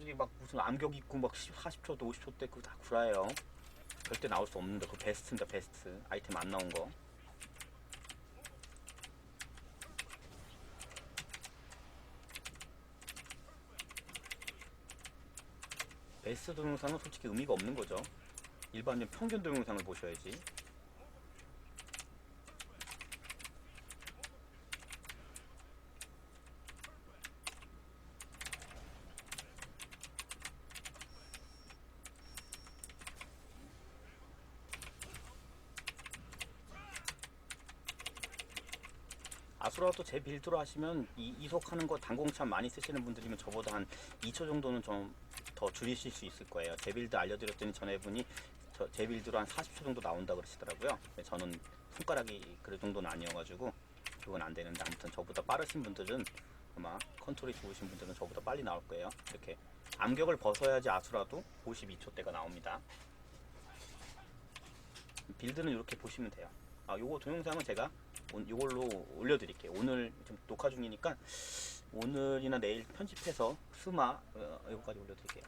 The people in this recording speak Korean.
친구들이 막 무슨 암벽 있고 막 10, 40초, 50초 때 그거 다 구라예요. 절대 나올 수 없는데 그 베스트인데 베스트 아이템 안 나온 거. 베스트 동영상은 솔직히 의미가 없는 거죠. 일반적인 평균 동영상을 보셔야지. 아수라도 제 빌드로 하시면 이 이속하는 거 단공참 많이 쓰시는 분들이면 저보다 한 2초 정도는 좀 더 줄이실 수 있을 거예요. 제 빌드 알려드렸더니 전에 분이 저, 제 빌드로 한 40초 정도 나온다 그러시더라고요. 저는 손가락이 그 정도는 아니어가지고 그건 안 되는데 아무튼 저보다 빠르신 분들은 아마 컨트롤이 좋으신 분들은 저보다 빨리 나올 거예요. 이렇게 암격을 벗어야지 아수라도 52초 대가 나옵니다. 빌드는 이렇게 보시면 돼요. 아, 요거 동영상은 제가 오- 요걸로 올려드릴게요. 오늘 좀 녹화 중이니까 오늘이나 내일 편집해서 스마 어, 요거까지 올려드릴게요.